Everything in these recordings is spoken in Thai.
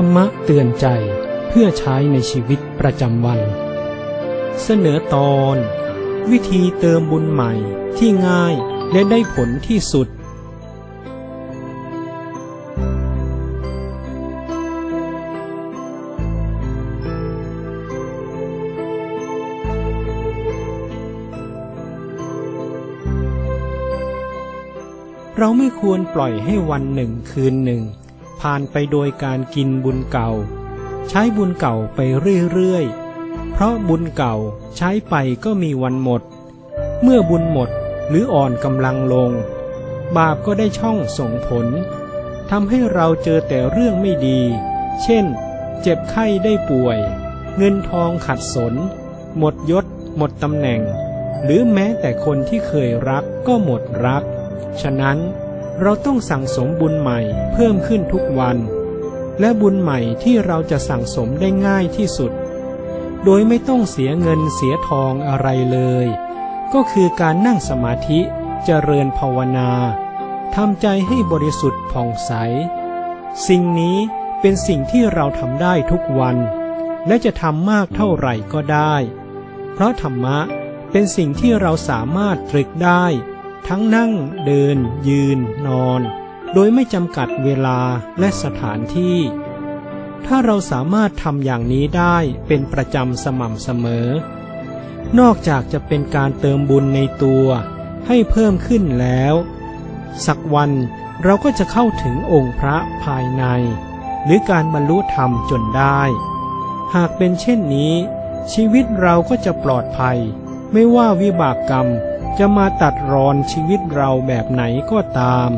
รรมะเตือนใจเพื่อใช้ในชีวิตประจำวัน เสนอตอน วิธีเติมบุญใหม่ที่ง่ายและได้ผลที่สุด เราไม่ควรปล่อยให้วันหนึ่งคืนหนึ่ง ผ่านไปโดยการกินบุญเก่า ใช้บุญเก่าไปเรื่อยๆ เพราะบุญเก่าใช้ไปก็มีวันหมด เมื่อบุญหมดหรืออ่อนกำลังลง บาปก็ได้ช่องส่งผลทำให้เราเจอแต่เรื่องไม่ดี เช่น เจ็บไข้ได้ป่วย เงินทองขัดสน หมดยศ หมดตำแหน่ง หรือแม้แต่คนที่เคยรักก็หมดรัก ฉะนั้น เราต้องสั่งสมบุญใหม่เพิ่มขึ้นทุกวัน และบุญใหม่ที่เราจะสั่งสมได้ง่ายที่สุด โดยไม่ต้องเสียเงินเสียทองอะไรเลย ก็คือการนั่งสมาธิเจริญภาวนาทำใจให้บริสุทธิ์ผ่องใส สิ่งนี้เป็นสิ่งที่เราทำได้ทุกวัน และจะทำมากเท่าไหร่ก็ได้ เพราะธรรมะเป็นสิ่งที่เราสามารถตรึกได้ ทั้งนั่งเดิน ยืน นอน โดยไม่จำกัดเวลาและสถานที่ ถ้าเราสามารถทำอย่างนี้ได้เป็นประจำสม่ำเสมอ นอกจากจะเป็นการเติมบุญในตัวให้เพิ่มขึ้นแล้ว สักวันเราก็จะเข้าถึงองค์พระภายใน หรือการบรรลุธรรมจนได้ หากเป็นเช่นนี้ ชีวิตเราก็จะปลอดภัย ไม่ว่าวิบากกรรม จะมาตัดรอนชีวิตเราแบบไหนก็ตาม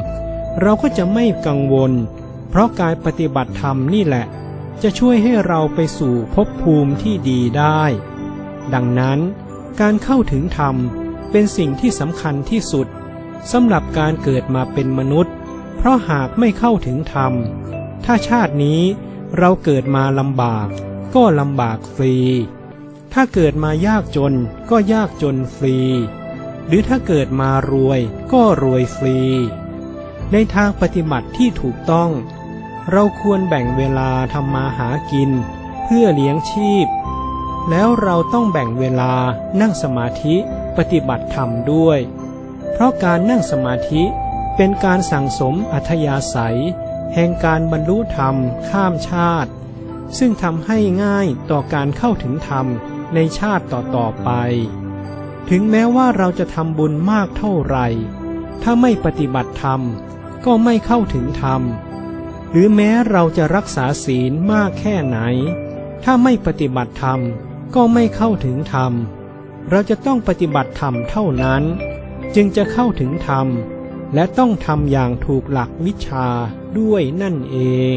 เราก็จะไม่กังวล เพราะการปฏิบัติธรรมนี่แหละ จะช่วยให้เราไปสู่ภพภูมิที่ดีได้ ดังนั้นการเข้าถึงธรรมเป็นสิ่งที่สำคัญที่สุดสำหรับการเกิดมาเป็นมนุษย์ เพราะหากไม่เข้าถึงธรรม ถ้าชาตินี้เราเกิดมาลำบาก ก็ลำบากฟรี ถ้าเกิดมายากจนก็ยากจนฟรี หรือถ้าเกิดมารวยก็รวยฟรี ในทางปฏิบัติที่ถูกต้อง เราควรแบ่งเวลาทำมาหากิน เพื่อเลี้ยงชีพ แล้วเราต้องแบ่งเวลานั่งสมาธิปฏิบัติธรรมด้วย เพราะการนั่งสมาธิเป็นการสั่งสมอัธยาศัย แห่งการบรรลุธรรมข้ามชาติ ซึ่งทำให้ง่ายต่อการเข้าถึงธรรมในชาติต่อๆไป ถึงแม้ว่าเราจะทำบุญมากเท่าไหร่ ถ้าไม่ปฏิบัติธรรม ก็ไม่เข้าถึงธรรม หรือแม้เราจะรักษาศีลมากแค่ไหน ถ้าไม่ปฏิบัติธรรม ก็ไม่เข้าถึงธรรม เราจะต้องปฏิบัติธรรมเท่านั้น จึงจะเข้าถึงธรรม และต้องทำอย่างถูกหลักวิชาด้วยนั่นเอง